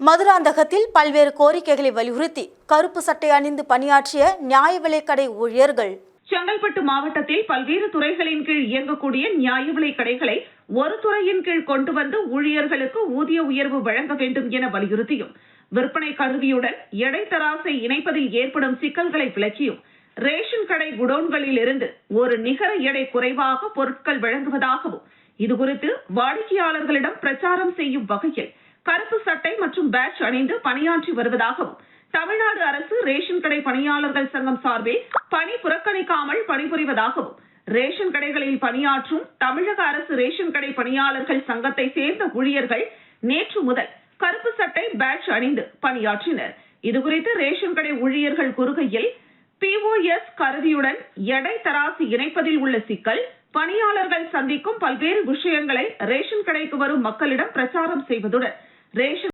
மதுராந்தகத்தில் பல்வேறு கோரிக்கைகளை வலியுறுத்தி கருப்பு சட்டை அணிந்து பணியாற்றிய நியாய விலைக்கடை ஊழியர்கள். செங்கல்பட்டு மாவட்டத்தில் பல்வேறு துறைகளின் கீழ் இயங்கக்கூடிய நியாய விலை கடைகளை ஒரு துறையின் கீழ் கொண்டு வந்து ஊழியர்களுக்கு ஊதிய உயர்வு வழங்க வேண்டும் என வலியுறுத்தியும் விற்பனை கருவியுடன் எடை தராசை இணைப்பதில் ஏற்படும் சிக்கல்களை விளக்கியும் ரேஷன் கடை குடோன்களில் இருந்து ஒரு நிகர எடை குறைவாக பொருட்கள் வழங்குவதாகவும் இதுகுறித்து வாடிக்கையாளர்களிடம் பிரச்சாரம் செய்யும் வகையில் கருப்பு சட்டை மற்றும் பேட்ச் அணிந்து பணியாற்றி வருவதாகவும் தமிழ்நாடு அரசு ரேஷன் கடை பணியாளர்கள் சங்கம் சார்பில் பணி புறக்கணிக்காமல் பணிபுரிவதாகவும் ரேஷன் கடைகளில் பணியாற்றும் தமிழக அரசு ரேஷன் கடை பணியாளர்கள் சங்கத்தை சேர்ந்த ஊழியர்கள் நேற்று முதல் கருப்பு சட்டை பேட்ச் அணிந்து பணியாற்றினர். இதுகுறித்து ரேஷன் கடை ஊழியர்கள் கூறுகையில் பிஓஎஸ் கருவியுடன் எடை தராசு இணைப்பதில் உள்ள சிக்கல் பணியாளர்கள் சந்திக்கும் பல்வேறு விஷயங்களை ரேஷன் கடைக்கு வரும் மக்களிடம் பிரச்சாரம் செய்வதுடன் ரேஷன்